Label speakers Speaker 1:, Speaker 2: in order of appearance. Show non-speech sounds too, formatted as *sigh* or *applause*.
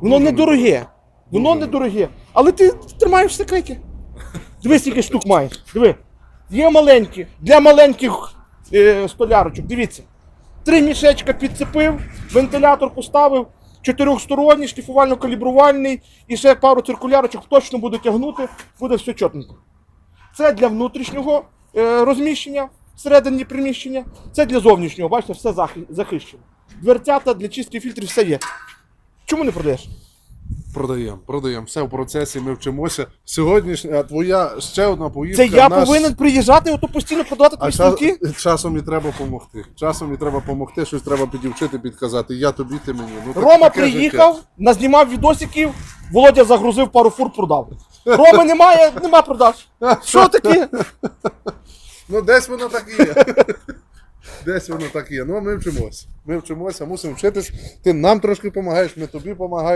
Speaker 1: Воно недороге. Воно недороге. Але ти тримаєш в секреті. Диви, скільки штук маєш. Диви. Є маленькі, для маленьких е, столярочок. Дивіться. Три мішечка підцепив, вентилятор поставив, чотирьохсторонній, шліфувально-калібрувальний і ще пару циркулярочок точно буде тягнути, буде все чотненько. Це для внутрішнього е, розміщення всередині приміщення, це для зовнішнього, бачите, все захищено. Дверцята для чистки фільтрів, все є. Чому не продаєш?
Speaker 2: Продаємо, продаємо. Все в процесі, ми вчимося. Сьогоднішня твоя ще одна поїздка.
Speaker 1: Це я
Speaker 2: наш-
Speaker 1: повинен приїжджати, ото постійно продавати твої
Speaker 2: ча-
Speaker 1: стінки?
Speaker 2: часом і треба допомогти. Часом і треба допомогти, щось треба підівчити, підказати. Я тобі, ти мені. Ну, так-
Speaker 1: Рома приїхав,
Speaker 2: життя.
Speaker 1: назнімав відосиків, Володя загрузив пару фур, продав. Роми немає, нема продаж. *laughs* Що таке?
Speaker 2: Ну, десь воно так і є. Десь воно так є. Ну, ми вчимося. Ми вчимося, мусимо вчитись. Ти нам трошки допомагаєш, ми тобі допомагаємо.